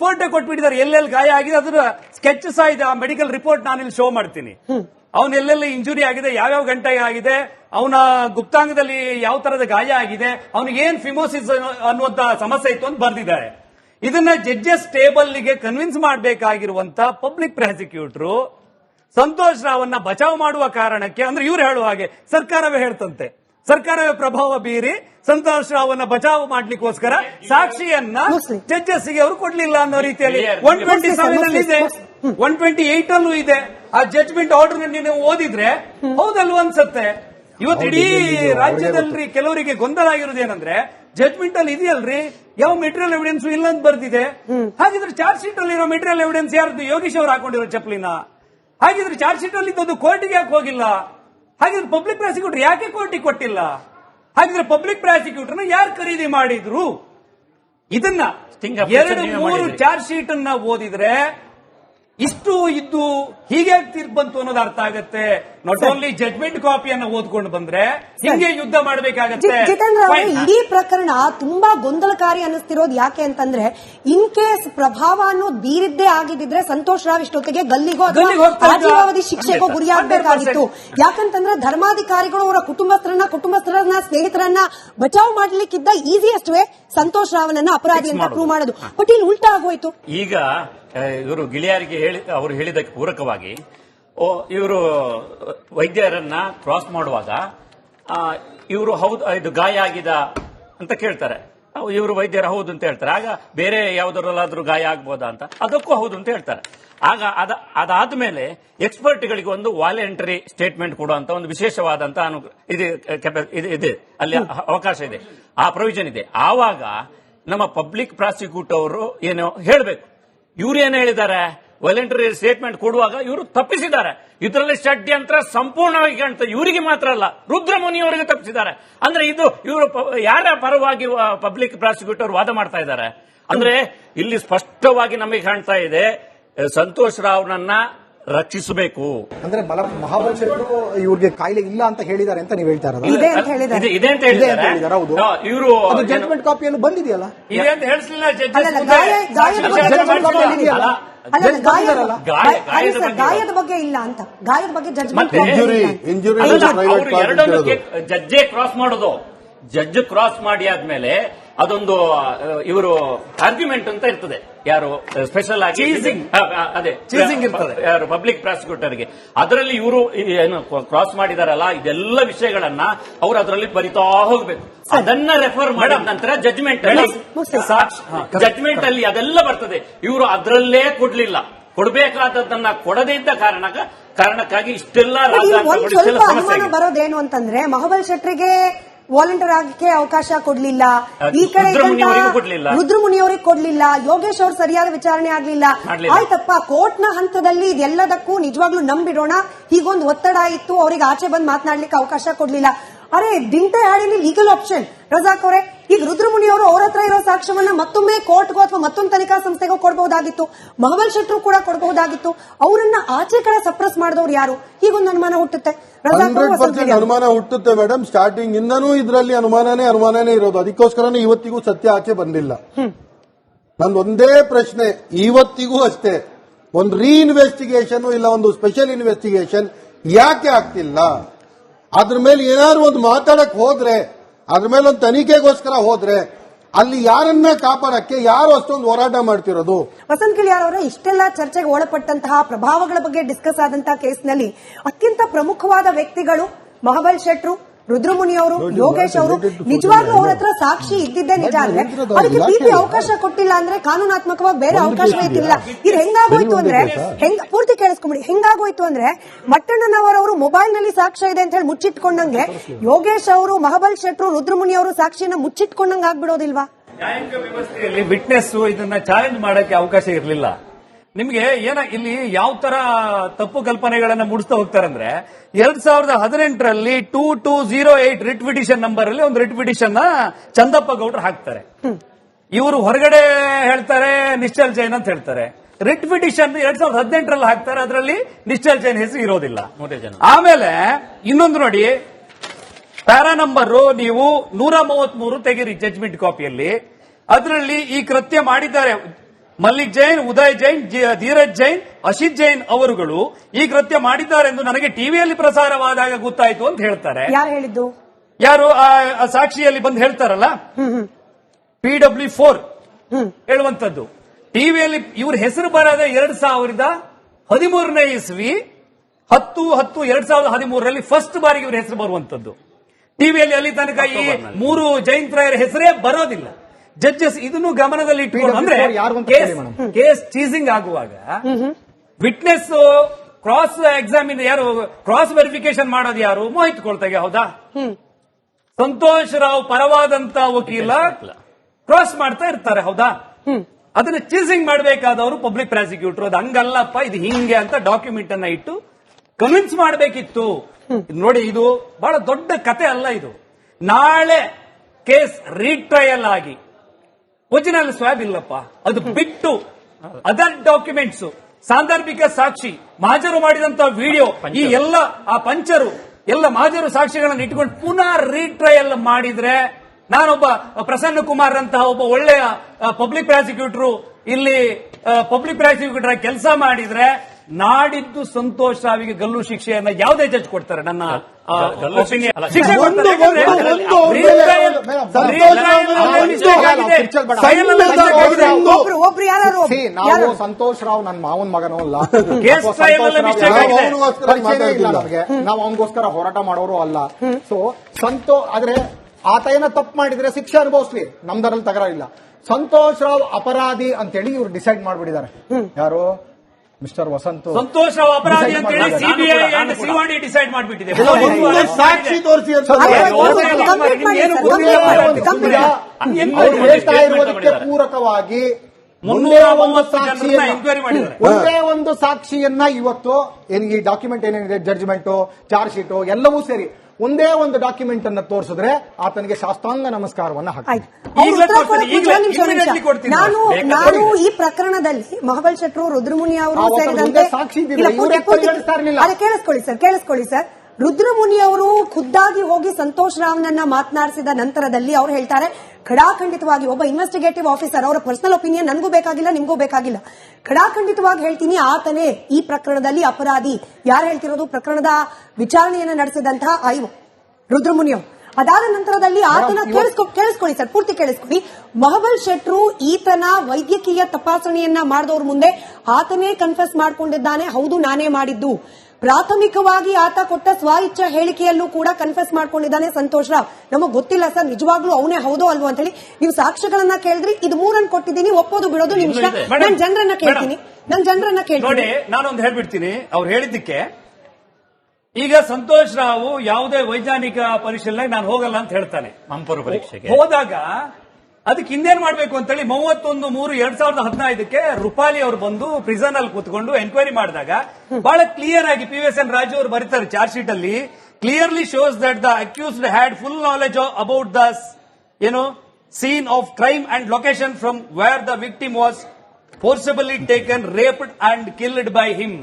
Report ಕೊಟ್ಬಿಟ್ಟಿದ್ದಾರೆ. ಎಲ್ಲೆಲ್ಲಿ ಗಾಯ ಆಗಿದೆ ಅದರ ಸ್ಕೆಚ್ ಸಹ ಇದೆ. ಆ ಮೆಡಿಕಲ್ ರಿಪೋರ್ಟ್ ನಾನು ಇಲ್ಲಿ ಶೋ ಮಾಡ್ತೀನಿ ಅವನ ಎಲ್ಲೆಲ್ಲ ಇಂಜುರಿ ಆಗಿದೆ ಯಾವ್ಯಾವ ಗಂಟೆ ಆಗಿದೆ ಅವನ ಗುಪ್ತಾಂಗದಲ್ಲಿ ಯಾವ ತರದ ಗಾಯ ಆಗಿದೆ ಅವನಿಗೆ ಏನ್ ಫಿಮೋಸಿಸ್ ಅನ್ನುವಂತ ಸಮಸ್ಯೆ ಇತ್ತು ಅಂತ ಬರ್ದಿದ್ದಾರೆ. ಇದನ್ನ ಜಡ್ಜಸ್ ಟೇಬಲ್ಗೆ ಕನ್ವಿನ್ಸ್ ಮಾಡಬೇಕಾಗಿರುವಂತ ಪಬ್ಲಿಕ್ ಪ್ರಾಸಿಕ್ಯೂಟರ್ ಸಂತೋಷ್ ರಾವನ್ನ ಬಚಾವ್ ಮಾಡುವ ಕಾರಣಕ್ಕೆ ಅಂದ್ರೆ ಇವ್ರು ಹೇಳುವ ಹಾಗೆ ಸರ್ಕಾರವೇ ಹೇಳ್ತಂತೆ ಸರ್ಕಾರವೇ ಪ್ರಭಾವ ಬೀರಿ ಸಂತೋಷ್ ರಾವನ್ನ ಬಚಾವ್ ಮಾಡ್ಲಿಕ್ಕೋಸ್ಕರ ಸಾಕ್ಷಿಯನ್ನ. ಜಡ್ಜಸ್ಗೆ ಅವರು ಕೊಡ್ಲಿಲ್ಲ ಅನ್ನೋ ರೀತಿಯಲ್ಲಿ. ಒನ್ ಟ್ವೆಂಟಿ ಸೆವೆನ್ ಅಲ್ಲಿ ಇದೆ. ಒನ್ ಟ್ವೆಂಟಿ ಏಟ್ ಅಲ್ಲೂ ಇದೆ. ಆ ಜಡ್ಜ್ಮೆಂಟ್ ಆರ್ಡರ್ ನೀವು ಓದಿದ್ರೆ ಹೌದಲ್ವ ಅನ್ಸತ್ತೆ? ಇವತ್ತು ಇಡೀ ರಾಜ್ಯದಲ್ಲಿ ಕೆಲವರಿಗೆ ಗೊಂದಲ ಆಗಿರೋದು ಏನಂದ್ರೆ ಜಡ್ಜ್ಮೆಂಟ್ ಅಲ್ಲಿ ಇದೆಯಲ್ರಿ? ಯಾವ ಮೆಟೀರಿಯಲ್ ಎವಿಡೆನ್ಸ್ ಇಲ್ಲ ಅಂತ ಬರ್ದಿದೆ. ಹಾಗಿದ್ರೆ ಚಾರ್ಜ್ ಶೀಟ್ ಅಲ್ಲಿ ಇರೋ ಮೆಟೀರಿಯಲ್ ಎವಿಡೆನ್ಸ್ ಯಾರ್ದು? ಯೋಗೀಶ್ ಅವರು ಹಾಕೊಂಡಿರೋ ಚಪ್ಪಲಿನ ಹಾಗಿದ್ರೆ ಚಾರ್ಜ್ ಶೀಟ್ ಅಲ್ಲಿ ಇದ್ದದ್ದು ಕೋರ್ಟ್ಗೆ ಯಾಕೆ ಹೋಗಿಲ್ಲ? ಹಾಗಿದ್ರೆ ಪಬ್ಲಿಕ್ ಪ್ರಾಸಿಕ್ಯೂಟರ್ ಯಾಕೆ ಕೋರ್ಟಿಗೆ ಕೊಟ್ಟಿಲ್ಲ? ಹಾಗಿದ್ರೆ ಪಬ್ಲಿಕ್ ಪ್ರಾಸಿಕ್ಯೂಟರ್ನ ಯಾರು ಖರೀದಿ ಮಾಡಿದ್ರು? ಇದನ್ನ ಎರಡು ಮೂರು. ಚಾರ್ಜ್ ಶೀಟ್ ಅನ್ನ ಓದಿದ್ರೆ ಇಷ್ಟು ಇದ್ದು ಹೀಗೆ ತೀರ್ಪು ಬಂತು ಅನ್ನೋದು ಅರ್ಥ ಆಗತ್ತೆ. ನಾಟ್ ಓನ್ಲಿ ಜಡ್ಮೆಂಟ್ ಕಾಪಿಯನ್ನು ಓದ್ಕೊಂಡು ಬಂದ್ರೆ ಹಿಂಗೆ ಯುದ್ಧ ಮಾಡಬೇಕಾಗತ್ತೆ. ಜಿ- ಜಿತೇಂದ್ರ ಅವರೇ ಇಡೀ ಪ್ರಕರಣ ತುಂಬಾ ಗೊಂದಲಕಾರಿ ಅನ್ನಿಸ್ತಿರೋದು ಯಾಕೆ ಅಂತಂದ್ರೆ ಇನ್ ಕೇಸ್ ಪ್ರಭಾವ ಅನ್ನೋ ಬೀರಿದ್ದೇ ಆಗಿದ್ರೆ ಸಂತೋಷ್ ರಾವ್ ಇಷ್ಟೊತ್ತಿಗೆ ಗಲ್ಲಿಗೋ. ಆಜೀವಾವಧಿ ಶಿಕ್ಷೆಗೋ ಗುರಿಯಾಗಬೇಕಾಗಿತ್ತು. ಯಾಕಂತಂದ್ರೆ ಧರ್ಮಾಧಿಕಾರಿಗಳು ಅವರ ಕುಟುಂಬಸ್ಥರನ್ನ ಕುಟುಂಬಸ್ಥರನ್ನ ಸ್ನೇಹಿತರನ್ನ ಬಚಾವ್ ಮಾಡ್ಲಿಕ್ಕಿದ್ದ ಈಸಿಯೆಸ್ಟ್ ವೇ ಸಂತೋಷ್ ರಾವ್ನನ್ನ ಅಪರಾಧಿ ಅಂತ ಮಾಡೋದು. ಪ್ರೂವ್ ಮಾಡೋದು. ಬಟ್ ಇಲ್ಲಿ ಉಲ್ಟಾ ಆಗೋಯ್ತು. ಈಗ ಇವರು ಗಿಳಿಯಾರಿಗೆ ಹೇಳಿ ಅವರು ಹೇಳಿದಕ್ಕೆ ಪೂರಕವಾಗಿ ಇವರು ವೈದ್ಯರನ್ನ ಕ್ರಾಸ್ ಮಾಡುವಾಗ ಇವರು ಹೌದು ಇದು ಗಾಯ ಆಗಿದ ಅಂತ ಕೇಳ್ತಾರೆ. ಇವರು ವೈದ್ಯರು ಹೌದು ಅಂತ ಹೇಳ್ತಾರೆ. ಆಗ ಬೇರೆ ಯಾವುದರಲ್ಲಾದ್ರೂ ಗಾಯ ಆಗ್ಬೋದಾ ಅಂತ? ಅದಕ್ಕೂ ಹೌದು ಅಂತ ಹೇಳ್ತಾರೆ. ಆಗ ಅದ ಅದಾದ್ಮೇಲೆ ಎಕ್ಸ್ಪರ್ಟ್ಗಳಿಗೆ ಒಂದು ವಾಲೆಂಟರಿ ಸ್ಟೇಟ್ಮೆಂಟ್ ಕೊಡುವಂತ ಒಂದು ವಿಶೇಷವಾದಂತ ಇದು ಇದು ಅಲ್ಲಿ ಅವಕಾಶ ಇದೆ. ಆ ಪ್ರೊವಿಷನ್ ಇದೆ. ಆವಾಗ ನಮ್ಮ ಪಬ್ಲಿಕ್ ಪ್ರಾಸಿಕ್ಯೂಟರ್ ಅವರು ಏನು ಹೇಳಬೇಕು? ಇವ್ರು ಏನು ಹೇಳಿದ್ದಾರೆ? ವಾಲಂಟರಿ ಸ್ಟೇಟ್ಮೆಂಟ್ ಕೊಡುವಾಗ ಇವರು ತಪ್ಪಿಸಿದ್ದಾರೆ. ಇದರಲ್ಲಿ ಷಡ್ಯಂತ್ರ ಸಂಪೂರ್ಣವಾಗಿ ಕಾಣ್ತದೆ ಇವರಿಗೆ ಮಾತ್ರ ಅಲ್ಲ ರುದ್ರಮುನಿಯವರಿಗೆ ತಪ್ಪಿಸಿದ್ದಾರೆ. ಅಂದ್ರೆ ಇದು ಇವರು ಯಾರ ಪರವಾಗಿ ಪಬ್ಲಿಕ್ ಪ್ರಾಸಿಕ್ಯೂಟರ್ ವಾದ ಮಾಡ್ತಾ ಇದ್ದಾರೆ? ಅಂದ್ರೆ ಇಲ್ಲಿ ಸ್ಪಷ್ಟವಾಗಿ ನಮಗೆ ಕಾಣ್ತಾ ಇದೆ ಸಂತೋಷ್ ರಾವ್ನನ್ನ ರಕ್ಷಿಸಬೇಕು. ಅಂದ್ರೆ ಬಲ ಮಹಾಬಲೇಶ್ವರರು ಇವ್ರಿಗೆ ಕಾಯಿಲೆ ಇಲ್ಲ ಅಂತ ಹೇಳಿದ್ದಾರೆ ಅಂತ ನೀವು ಹೇಳ್ತಾ ಇರೋದು. ಇದೆ ಅಂತ ಹೇಳಿದ್ದಾರೆ. ಹೌದು. ಇವರು ಅದು ಜಡ್ಜ್ಮೆಂಟ್ ಕಾಪಿಯಲ್ಲಿ ಬಂದಿದೆಯಲ್ಲ? ಇದೆ ಅಂತ ಹೇಳಿಸ್ಲಿಲ್ಲ ಗಾಯದ ಬಗ್ಗೆ. ಇಲ್ಲ ಅಂತ. ಗಾಯದ ಬಗ್ಗೆ ಜಡ್ಜ್ಮೆಂಟ್ ಎರಡನ್ನು ಜಡ್ಜೆ ಕ್ರಾಸ್ ಮಾಡೋದು. ಜಡ್ಜ್ ಕ್ರಾಸ್ ಮಾಡಿ ಆದ್ಮೇಲೆ ಅದೊಂದು ಇವರು ಆರ್ಗ್ಯುಮೆಂಟ್ ಅಂತ ಇರ್ತದೆ. ಯಾರು ಸ್ಪೆಷಲ್ ಆಗಿ ಅದೇ. ಚೀಸಿಂಗ್ ಇರ್ತದೆ. ಯಾರು ಪಬ್ಲಿಕ್ ಪ್ರಾಸಿಕ್ಯೂಟರ್ಗೆ ಅದರಲ್ಲಿ ಇವರು ಏನು ಕ್ರಾಸ್ ಮಾಡಿದಾರಲ್ಲ ಇದೆಲ್ಲ ವಿಷಯಗಳನ್ನ ಅವರು ಅದರಲ್ಲಿ ಬರಿತಾ ಹೋಗ್ಬೇಕು. ಅದನ್ನ ರೆಫರ್ ಮಾಡಿದ ನಂತರ ಜಡ್ಜ್ಮೆಂಟ್ ಅಲ್ಲಿ ಜಜ್ಮೆಂಟ್ ಜಡ್ಜ್ಮೆಂಟ್ ಅಲ್ಲಿ ಅದೆಲ್ಲ ಬರ್ತದೆ. ಇವರು ಅದರಲ್ಲೇ ಕೊಡ್ಲಿಲ್ಲ. ಕೊಡಬೇಕಾದದ್ದನ್ನ ಕೊಡದೇ ಇದ್ದ ಕಾರಣ ಕಾರಣಕ್ಕಾಗಿ ಇಷ್ಟೆಲ್ಲ. ಬರೋದೇನು ಅಂತಂದ್ರೆ ಮಹಬಲ್ ಶೆಟ್ರಿಗೆ ವಾಲಂಟಿಯರ್ ಆಗಕ್ಕೆ ಅವಕಾಶ ಕೊಡ್ಲಿಲ್ಲ. ಈ ಕಡೆ ರುದ್ರಮುನಿಯವರಿಗೂ ಕೊಡ್ಲಿಲ್ಲ. ಯೋಗೇಶ್ ಅವ್ರು ಸರಿಯಾದ ವಿಚಾರಣೆ ಆಗ್ಲಿಲ್ಲ. ಆಯ್ತಪ್ಪ ಕೋರ್ಟ್ನ ಹಂತದಲ್ಲಿ ಇದೆಲ್ಲದಕ್ಕೂ ನಿಜವಾಗ್ಲೂ ನಂಬಿಡೋಣ. ಹೀಗೊಂದು ಒತ್ತಡ ಇತ್ತು. ಅವರಿಗೆ ಆಚೆ ಬಂದು ಮಾತನಾಡ್ಲಿಕ್ಕೆ ಅವಕಾಶ ಕೊಡ್ಲಿಲ್ಲ. ಅರೆ ದಿಂಟೆ ಹಾಡಿನ ಲೀಗಲ್ ಆಪ್ಷನ್ ರಜಾಕ್ ಅವರೇ ಈಗ ರುದ್ರಮುನಿ ಅವರು ಅವ್ರ ಹತ್ರ ಇರೋ ಸಾಕ್ಷ್ಯವನ್ನ ಮತ್ತೊಮ್ಮೆ ಕೋರ್ಟ್ಗೋ ಅಥವಾ ಮತ್ತೊಂದು ತನಿಖಾ ಸಂಸ್ಥೆಗೂ ಕೊಡಬಹುದಾಗಿತ್ತು. ಮಹಬಲ್ ಶೆಟ್ರು ಕೂಡ ಕೊಡಬಹುದಾಗಿತ್ತು. ಅವರನ್ನ ಆಚೆ ಕಡೆ ಸಪ್ರೆಸ್ ಮಾಡಿದವರು ಯಾರು? ಈಗೊಂದು ಅನುಮಾನ ಹುಟ್ಟುತ್ತೆ. ಅನುಮಾನ ಹುಟ್ಟುತ್ತೆ ಮೇಡಮ್. ಸ್ಟಾರ್ಟಿಂಗ್ ಇಂದನೂ ಇದರಲ್ಲಿ ಅನುಮಾನನೇ ಅನುಮಾನನೇ ಇರೋದು. ಅದಕ್ಕೋಸ್ಕರನೇ ಇವತ್ತಿಗೂ ಸತ್ಯ ಆಚೆ ಬಂದಿಲ್ಲ. ನಂದು ಒಂದೇ ಪ್ರಶ್ನೆ ಇವತ್ತಿಗೂ ಅಷ್ಟೇ. ಒಂದು ರೀಇನ್ವೆಸ್ಟಿಗೇಷನ್ ಇಲ್ಲ ಒಂದು ಸ್ಪೆಷಲ್ ಇನ್ವೆಸ್ಟಿಗೇಷನ್ ಯಾಕೆ ಆಗ್ತಿಲ್ಲ? ಅದ್ರ ಮೇಲೆ ಏನಾದ್ರು ಒಂದು ಮಾತಾಡಕ್ ಹೋದ್ರೆ ಅದ್ರ ಮೇಲೆ ಒಂದು ತನಿಖೆಗೋಸ್ಕರ ಹೋದ್ರೆ ಅಲ್ಲಿ ಯಾರನ್ನ ಕಾಪಾಡಕ್ಕೆ ಯಾರು ಅಷ್ಟೊಂದು ಹೋರಾಟ ಮಾಡ್ತಿರೋದು? ವಸಂತ ಕಿಳಿಯಾರ್ ಅವರ, ಇಷ್ಟೆಲ್ಲ ಚರ್ಚೆಗೆ ಒಳಪಟ್ಟಂತಹ ಪ್ರಭಾವಗಳ ಬಗ್ಗೆ ಡಿಸ್ಕಸ್ ಆದಂತಹ ಕೇಸ್ನಲ್ಲಿ ಅತ್ಯಂತ ಪ್ರಮುಖವಾದ ವ್ಯಕ್ತಿಗಳು ಮಹಾಬಲ್ ಶೆಟ್ರು ರುದ್ರಮುನಿ ಅವರು ಯೋಗೇಶ್ ಅವರು ನಿಜವಾಗ್ಲೂ ಅವ್ರ ಹತ್ರ ಸಾಕ್ಷಿ ಇದ್ದಿದ್ದೇ ನಿಜ ಅದು ಅಂದ್ರೆ ಅದಕ್ಕೆ ಬಿಪಿ ಅವಕಾಶ ಕೊಟ್ಟಿಲ್ಲ ಅಂದ್ರೆ ಕಾನೂನಾತ್ಮಕವಾಗಿ ಬೇರೆ ಅವಕಾಶ ಅವಕಾಶವೇ ಇದ್ದಿಲ್ಲ? ಇದು ಹೆಂಗಾಗೋಯ್ತು ಅಂದ್ರೆ? ಹೆಂಗ್ ಪೂರ್ತಿ ಕೇಳಿಸ್ಕೊಂಬಿಡಿ. ಹೆಂಗಾಗೋಯ್ತು ಅಂದ್ರೆ ಮಟ್ಟಣ್ಣನವರವರು ಮೊಬೈಲ್ನಲ್ಲಿ ಸಾಕ್ಷ್ಯ ಇದೆ ಅಂತ ಹೇಳಿ ಮುಚ್ಚಿಟ್ಕೊಂಡಂಗೆ ಯೋಗೇಶ್ ಅವರು ಮಹಬಲ್ ಶೆಟ್ರು ರುದ್ರಮುನಿ ಅವರು ಸಾಕ್ಷಿಯನ್ನ ಮುಚ್ಚಿಟ್ಕೊಂಡಂಗೆ ಆಗ್ಬಿಡೋದಿಲ್ವಾ? ನ್ಯಾಯಾಂಗ ವ್ಯವಸ್ಥೆಯಲ್ಲಿ ವಿಟ್ನೆಸ್ ಇದನ್ನ ಚಾಲೆಂಜ್ ಮಾಡಕ್ಕೆ ಅವಕಾಶ ಇರಲಿಲ್ಲ. ನಿಮ್ಗೆ ಏನ ಇಲ್ಲಿ ಯಾವ ತರ ತಪ್ಪು ಕಲ್ಪನೆಗಳನ್ನ ಮುಡಿಸ್ತಾ ಹೋಗ್ತಾರೆ ಅಂದ್ರೆ ಎರಡ್ ಸಾವಿರದ ಹದಿನೆಂಟರಲ್ಲಿ two two zero eight writ petition number ಅಲ್ಲಿ ಒಂದು ರಿಟ್ ಪಿಟಿಷನ್ನ ಚಂದಪ್ಪ ಗೌಡ್ರು ಹಾಕ್ತಾರೆ. ಇವರು ಹೊರಗಡೆ ಹೇಳ್ತಾರೆ ನಿಶ್ಚಲ್ ಜೈನ್ ಅಂತ ಹೇಳ್ತಾರೆ. ರಿಟ್ ಪಿಟಿಷನ್ ಎರಡ್ ಸಾವಿರದ ಹದಿನೆಂಟರಲ್ಲಿ ಹಾಕ್ತಾರೆ ಅದರಲ್ಲಿ ನಿಶ್ಚಲ್ ಜೈನ್ ಹೆಸರು ಇರೋದಿಲ್ಲ. ಆಮೇಲೆ ಇನ್ನೊಂದು ನೋಡಿ ಪ್ಯಾರಾ ನಂಬರ್ ನೀವು ನೂರ ಮೂವತ್ಮೂರು ಮೂರು ತೆಗಿರಿ ಜಜ್ಮೆಂಟ್ ಕಾಪಿಯಲ್ಲಿ ಅದರಲ್ಲಿ ಈ ಕೃತ್ಯ ಮಾಡಿದ್ದಾರೆ. ಮಲ್ಲಿಕ್ ಜೈನ್ ಉದಯ್ ಜೈನ್ ಜಿ- ಧೀರಜ್ ಜೈನ್ ಅಶಿತ್ ಜೈನ್ ಅವರುಗಳು ಈ ಕೃತ್ಯ ಮಾಡಿದ್ದಾರೆ ಎಂದು ನನಗೆ ಟಿವಿಯಲ್ಲಿ ಪ್ರಸಾರವಾದಾಗ ಗೊತ್ತಾಯ್ತು ಅಂತ ಹೇಳ್ತಾರೆ. ಯಾರು ಹೇಳಿದ್ದು? ಯಾರು? ಆ ಸಾಕ್ಷಿಯಲ್ಲಿ ಬಂದು ಹೇಳ್ತಾರಲ್ಲ? ಪಿ ಡಬ್ಲ್ಯೂ ಫೋರ್ ಹೇಳುವಂತದ್ದು ಟಿವಿಯಲ್ಲಿ ಇವ್ರ ಹೆಸರು ಬರಾದ ಎರಡ್ ಸಾವಿರದ ಹದಿಮೂರನೇ ಇಸ್ವಿ ಹತ್ತು ಹತ್ತು ಎರಡ್ ಸಾವಿರದ ಹದಿಮೂರರಲ್ಲಿ ಫಸ್ಟ್ ಬಾರಿಗೆ ಇವ್ರ ಹೆಸರು ಬರುವಂತದ್ದು ಟಿವಿಯಲ್ಲಿ ಅಲ್ಲಿ ತನಕ ಈ ಮೂರು ಜೈನ್ ಜೈಂತ್ರಯರ ಹೆಸರೇ ಬರೋದಿಲ್ಲ. ಜಡ್ಜಸ್ ಇದನ್ನು ಗಮನದಲ್ಲಿ ಇಟ್ಕೊಂಡು ಅಂದ್ರೆ PW4 ಯಾರು ಅಂತ ಕೇಸ್ ಹೇಳಿ madam. ಕೇಸ್ ಚೀಸಿಂಗ್ ಆಗುವಾಗ ವಿಟ್ನೆಸ್ ಕ್ರಾಸ್ ಎಕ್ಸಾಮಿನ್ ಯಾರು ಕ್ರಾಸ್ ವೆರಿಫಿಕೇಶನ್ ಮಾಡೋದು ಯಾರು? ಮೋಹಿತ್ ಕೊಳ್ತಾಗೆ ಹೌದಾ? ಸಂತೋಷ್ ರಾವ್ ಪರವಾದಂತ ವಕೀಲ ಕ್ರಾಸ್ ಮಾಡ್ತಾ ಇರ್ತಾರೆ ಹೌದಾ? ಅದನ್ನ ಚೀಸಿಂಗ್ ಮಾಡಬೇಕಾದವರು ಪಬ್ಲಿಕ್ ಪ್ರಾಸಿಕ್ಯೂಟರ್ ಅದು ಹಂಗಲ್ಲಪ್ಪ ಇದು ಹಿಂಗೆ ಅಂತ ಡಾಕ್ಯುಮೆಂಟ್ ಅನ್ನ ಇಟ್ಟು ಕನ್ವಿನ್ಸ್ ಮಾಡಬೇಕಿತ್ತು. ನೋಡಿ ಇದು ಬಹಳ ದೊಡ್ಡ ಕತೆ ಅಲ್ಲ ಇದು. ನಾಳೆ ಕೇಸ್ ರೀಟ್ರಯಲ್ ಆಗಿ ಒರಿಜಿನಲ್ ಸ್ವಾಬ್ ಇಲ್ಲಪ್ಪ ಅದು ಬಿಟ್ಟು ಅದರ್ ಡಾಕ್ಯುಮೆಂಟ್ಸ್. ಸಾಂದರ್ಭಿಕ ಸಾಕ್ಷಿ ಮಾಜರು ಮಾಡಿದಂತ ವಿಡಿಯೋ ಈ ಎಲ್ಲ ಆ ಪಂಚರು ಎಲ್ಲ ಮಾಜರು ಸಾಕ್ಷಿಗಳನ್ನು ಇಟ್ಕೊಂಡು ಪುನಃ ರೀಟ್ರಯಲ್ ಮಾಡಿದ್ರೆ ನಾನೊಬ್ಬ ಪ್ರಸನ್ನ ಕುಮಾರ್ ಅಂತಹ ಒಬ್ಬ ಒಳ್ಳೆಯ ಪಬ್ಲಿಕ್ ಪ್ರಾಸಿಕ್ಯೂಟರ್ ಇಲ್ಲಿ ಪಬ್ಲಿಕ್ ಪ್ರಾಸಿಕ್ಯೂಟರ್ ಕೆಲಸ ಮಾಡಿದ್ರೆ ನಾಡಿದ್ದು ಸಂತೋಷ್ ರಾವಿಗೆ ಗಲ್ಲು ಶಿಕ್ಷೆಯನ್ನ ಯಾವುದೇ ಜಡ್ಜ್ ಕೊಡ್ತಾರೆ. ನನ್ನ ನಾವು ಸಂತೋಷ್ ರಾವ್ ನನ್ನ ಮಾವನ್ ಮಗನೂ ಅಲ್ಲ. ನಾವು ಅವನಿಗೋಸ್ಕರ ಹೋರಾಟ ಮಾಡೋರು ಅಲ್ಲ. ಸೊ ಸಂತೋ ಆದ್ರೆ ಆತ ಏನ ತಪ್ಪು ಮಾಡಿದ್ರೆ ಶಿಕ್ಷೆ ಅನುಭವಿಸ್ಲಿ. ನಮ್ದರಲ್ಲಿ ತಗರ ಇಲ್ಲ. ಸಂತೋಷ್ ರಾವ್ ಅಪರಾಧಿ ಅಂತೇಳಿ ಇವ್ರು ಡಿಸೈಡ್ ಮಾಡ್ಬಿಟ್ಟಿದ್ದಾರೆ. ಯಾರು? ಮಿಸ್ಟರ್ ವಸಂತ. ಸಂತೋಷ ಅಪರಾಧಿ ಅಂತ ಹೇಳಿ ಸಿಬಿಐ ಅಂಡ್ ಡಿಸೈಡ್ ಮಾಡಿಬಿಟ್ಟಿದೆ. ಸಾಕ್ಷಿ ತೋರಿಸಿ ಪೂರಕವಾಗಿ ಮುನ್ನೂರ ಒಂದೇ ಒಂದು ಮೂವತ್ತು ಸಾಕ್ಷಿಯನ್ನ ಮಾಡಿದ್ದಾರೆ. ಒಂದೇ ಒಂದು ಸಾಕ್ಷಿಯನ್ನ ಇವತ್ತು ಏನ್ ಈ ಡಾಕ್ಯುಮೆಂಟ್ ಏನೇನಿದೆ? ಜಡ್ಜ್ಮೆಂಟ್ ಚಾರ್ಜ್ ಶೀಟ್ ಎಲ್ಲವೂ ಸೇರಿ. ಒಂದೇ ಒಂದು ಡಾಕ್ಯುಮೆಂಟ್ ಅನ್ನ ತೋರಿಸಿದ್ರೆ ಆತನಿಗೆ ಶಾಸ್ತ್ರಾಂಗ ನಮಸ್ಕಾರವನ್ನ ಹಾಕಿ. ನಾನು ನಾನು. ಈ ಪ್ರಕರಣದಲ್ಲಿ ಮಹಾಬಲ್ ಶೆಟ್ರು ರುದ್ರಮುನಿ ಅವರು ಸೇರಿದಂತೆ ಸಾಕ್ಷಿ. ಅದೇ ಕೇಳಿಸ್ಕೊಳ್ಳಿ ಸರ್ ಕೇಳಿಸ್ಕೊಳ್ಳಿ ಸರ್. ರುದ್ರಮುನಿ ಅವರು ಖುದ್ದಾಗಿ ಹೋಗಿ ಸಂತೋಷ್ ರಾವ್ನನ್ನ ಮಾತನಾಡಿಸಿದ ನಂತರದಲ್ಲಿ ಅವ್ರು ಹೇಳ್ತಾರೆ ಖಡಾಖಂಡಿತವಾಗಿ ಒಬ್ಬ ಇನ್ವೆಸ್ಟಿಗೇಟಿವ್ ಆಫೀಸರ್ ಅವರ ಪರ್ಸನಲ್ ಒಪಿನಿಯನ್ ನನಗೂ ಬೇಕಾಗಿಲ್ಲ ನಿಮಗೂ ಬೇಕಾಗಿಲ್ಲ. ಖಡಾಖಂಡಿತವಾಗಿ ಹೇಳ್ತೀನಿ ಆತನೇ ಈ ಪ್ರಕರಣದಲ್ಲಿ ಅಪರಾಧಿ. ಯಾರು ಹೇಳ್ತಿರೋದು? ಪ್ರಕರಣದ ವಿಚಾರಣೆಯನ್ನು ನಡೆಸಿದಂತಹ ಐವ ರುದ್ರಮುನಿಯವ್ ಅದಾದ ನಂತರದಲ್ಲಿ ಆತನ ಕೇಳಿಸ್ಕೊ ಕೇಳಿಸ್ಕೊಳ್ಳಿ ಸರ್ ಪೂರ್ತಿ ಕೇಳಿಸ್ಕೊಳ್ಳಿ. ಮಹಬಲ್ ಶೆಟ್ರು ಈತನ ವೈದ್ಯಕೀಯ ತಪಾಸಣೆಯನ್ನ ಮಾಡಿದವ್ರ ಮುಂದೆ ಆತನೇ ಕನ್ಫೆಸ್ ಮಾಡ್ಕೊಂಡಿದ್ದಾನೆ. ಹೌದು ನಾನೇ ಮಾಡಿದ್ದು. ಪ್ರಾಥಮಿಕವಾಗಿ ಆತ ಕೊಟ್ಟ ಸ್ವ ಇಚ್ಛಾ ಹೇಳಿಕೆಯಲ್ಲೂ ಕೂಡ ಕನ್ಫೆಸ್ ಮಾಡ್ಕೊಂಡಿದ್ದಾನೆ ಸಂತೋಷ್ ರಾವ್. ನಮಗ್ ಗೊತ್ತಿಲ್ಲ ಸರ್ ನಿಜವಾಗ್ಲೂ ಅವನೇ ಹೌದೋ ಅಲ್ವೋ ಅಂತ ಹೇಳಿ ನೀವು ಸಾಕ್ಷ್ಯಗಳನ್ನ ಕೇಳಿದ್ರಿ ಇದು ಮೂರನ್ನು ಕೊಟ್ಟಿದ್ದೀನಿ ಒಪ್ಪೋದು ಬಿಡೋದು ನಿಮ್ ಇಷ್ಟ. ನಾನು ಜನರನ್ನ ಕೇಳ್ತೀನಿ. ನಾನು ಜನರನ್ನ ಕೇಳ್ತೀನಿ. ನಾನೊಂದು ಹೇಳ್ಬಿಡ್ತೀನಿ. ಅವ್ರು ಹೇಳಿದ್ದಕ್ಕೆ ಈಗ ಸಂತೋಷ್ ರಾವ್ ಯಾವುದೇ ವೈಜ್ಞಾನಿಕ ಪರಿಶೀಲನೆ ನಾನು ಹೋಗಲ್ಲ ಅಂತ ಹೇಳ್ತಾನೆ. ಮಂಪರು ಪರೀಕ್ಷೆಗೆ. ಹೋದಾಗ ಅದಕ್ಕೆ ಇನ್ನೇನ್ ಮಾಡ್ಬೇಕು ಅಂತೇಳಿ ಮೂವತ್ತೊಂದು, ಮೂರು, ಎರಡ್ ಸಾವಿರದ ಹದಿನೈದಕ್ಕೆ ರೂಪಾಲಿ ಅವರು ಬಂದು ಪ್ರಿಸನ್ ಅಲ್ಲಿ ಕೂತ್ಕೊಂಡು ಎನ್ಕ್ವೈರಿ ಮಾಡಿದಾಗ ಬಹಳ ಕ್ಲಿಯರ್ ಆಗಿ ಪಿ ಎಸ್ ಎನ್ ರಾಜು ಅವರು ಬರೀತಾರೆ ಚಾರ್ಜ್ ಶೀಟ್ ಅಲ್ಲಿ. Clearly shows that the accused had full knowledge about the ಏನು scene of crime and location from where the victim was forcibly taken raped and killed by him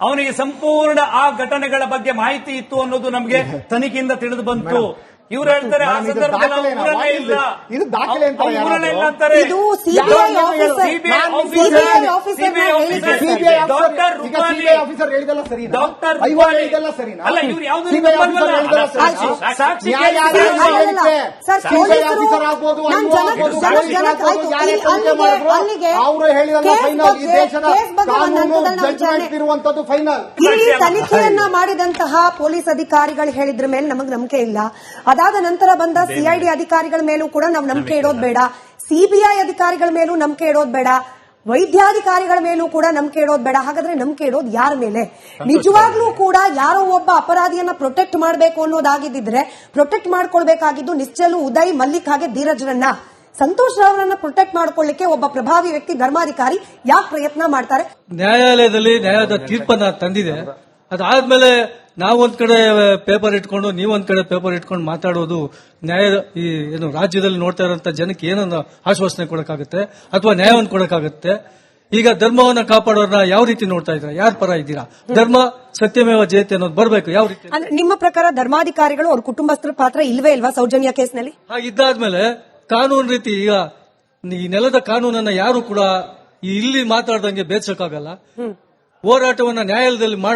ಅವನಿಗೆ ಸಂಪೂರ್ಣ ಆ ಘಟನೆಗಳ ಬಗ್ಗೆ ಮಾಹಿತಿ ಇತ್ತು ಅನ್ನೋದು ನಮಗೆ ತನಿಖೆಯಿಂದ ತಿಳಿದು ಬಂತು. ಇವ್ರು ಹೇಳ್ತಾರೆ ಆ ಸಂದರ್ಭದಲ್ಲಿ? ಊರಲ್ಲೇ ಇಲ್ಲ. ಇದು ದಾಖಲೆ ಅಂತ ಊರಲ್ಲೇ ಇಲ್ಲ ಅಂತಾರೆ. ಇದು CBI officer officer CBI doctor officer ಹೇಳಿದಲ್ಲ ಸರಿ. ಡಾಕ್ಟರ್ ಹೇಳಿದಲ್ಲ ಅಲ್ಲ ಇವ್ರು ಯಾವ್ದು ಸಿಬಿಐ ಆಫೀಸರ್ ಹೇಳಿದಲ್ಲ ಸಾಕ್ಷಿ. ಸರ್, ಸಿಬಿಐ ಆಫೀಸರ್ ಹೇಳಿದಲ್ಲ ಫೈನಲ್ ಈ ದೇಶದ ಕೇಸ್ ಬಗ್ಗೆ ಕಾನೂನು ಜಡ್ಜ್ಮೆಂಟ್ ವಿಚಾರಣೆ- ಇರುವಂತದ್ದು ಫೈನಲ್ ಇಲ್ಲಿ ತನಿಖೆಯನ್ನ ಮಾಡಿದಂತಹ ಪೊಲೀಸ್ ಅಧಿಕಾರಿಗಳು ಹೇಳಿದ್ರ ಮೇಲೆ ನಮಗ್ ನಂಬಿಕೆ ಇಲ್ಲ ಅದಾದ ನಂತರ ಬಂದ ಸಿಐಡಿ ಅಧಿಕಾರಿಗಳ ಮೇಲೂ ಕೂಡ ನಾವು ನಂಬಿಕೆ ಇಡೋದು ಬೇಡ. ಸಿಬಿಐ ಅಧಿಕಾರಿಗಳ ಮೇಲೂ ನಂಬಿಕೆ ಇಡೋದು ಬೇಡ. ವೈದ್ಯಾಧಿಕಾರಿಗಳ ಮೇಲೂ ಕೂಡ ನಂಬಿಕೆ ಇಡೋದು ಬೇಡ. ಹಾಗಾದ್ರೆ ನಂಬಿಕೆ ಇಡೋದು ಯಾರ ಮೇಲೆ? ನಿಜವಾಗ್ಲೂ ಕೂಡ ಯಾರೋ ಒಬ್ಬ ಅಪರಾಧಿಯನ್ನ ಪ್ರೊಟೆಕ್ಟ್ ಮಾಡಬೇಕು ಅನ್ನೋದಾಗಿದ್ದಿದ್ರೆ ಪ್ರೊಟೆಕ್ಟ್ ಮಾಡ್ಕೊಳ್ಬೇಕಾಗಿದ್ದು ನಿಶ್ಚಲು ಉದಯ್ ಮಲ್ಲಿಕ್ ಹಾಗೆ ಧೀರಜ್ರನ್ನ. ಸಂತೋಷ್ ರಾವ್ರನ್ನ ಪ್ರೊಟೆಕ್ಟ್ ಮಾಡ್ಕೊಳ್ಳಿಕ್ಕೆ ಒಬ್ಬ ಪ್ರಭಾವಿ ವ್ಯಕ್ತಿ ಧರ್ಮಾಧಿಕಾರಿ ಯಾಕೆ ಪ್ರಯತ್ನ ಮಾಡ್ತಾರೆ? ನ್ಯಾಯಾಲಯದಲ್ಲಿ ನ್ಯಾಯದ ತೀರ್ಪನ್ನ ತಂದಿದೆ. ಅದಾದ್ಮೇಲೆ ನಾವೊಂದ್ ಕಡೆ ಪೇಪರ್ ಇಟ್ಕೊಂಡು ನೀವೊಂದ್ ಕಡೆ ಪೇಪರ್ ಇಟ್ಕೊಂಡು ಮಾತಾಡೋದು ನ್ಯಾಯ ಈ ಏನು ರಾಜ್ಯದಲ್ಲಿ ನೋಡ್ತಾ ಇರೋಂತ ಜನಕ್ಕೆ ಏನನ್ನ ಆಶ್ವಾಸನೆ ಕೊಡಕ್ಕಾಗುತ್ತೆ ಅಥವಾ ನ್ಯಾಯವನ್ನು ಕೊಡಕ್ಕಾಗುತ್ತೆ? ಈಗ ಧರ್ಮವನ್ನ ಕಾಪಾಡೋರ್ನ ಯಾವ ರೀತಿ ನೋಡ್ತಾ ಇದ್ದೀರಾ? ಯಾರ ಪರ ಇದ್ದೀರಾ? ಧರ್ಮ ಸತ್ಯಮೇವ ಜಯತೆ ಅನ್ನೋದು ಬರಬೇಕು. ಯಾವ ರೀತಿ? ಅಂದ್ರೆ ನಿಮ್ಮ ಪ್ರಕಾರ ಧರ್ಮಾಧಿಕಾರಿಗಳು ಅವ್ರ ಕುಟುಂಬಸ್ಥರ ಪಾತ್ರ ಇಲ್ವೇ ಇಲ್ವಾ ಸೌಜನ್ಯ ಕೇಸ್ನಲ್ಲಿ? ಹಾಗಿದ್ದಾದ್ಮೇಲೆ ಕಾನೂನು ರೀತಿ ಈಗ ಈ ನೆಲದ ಕಾನೂನನ್ನ ಯಾರು ಕೂಡ ಇಲ್ಲಿ ಮಾತಾಡ್ದಂಗೆ ಬೇಸಕ್ಕಾಗಲ್ಲ ಹೋರಾಟವನ್ನ ನ್ಯಾಯಾಲಯದಲ್ಲಿ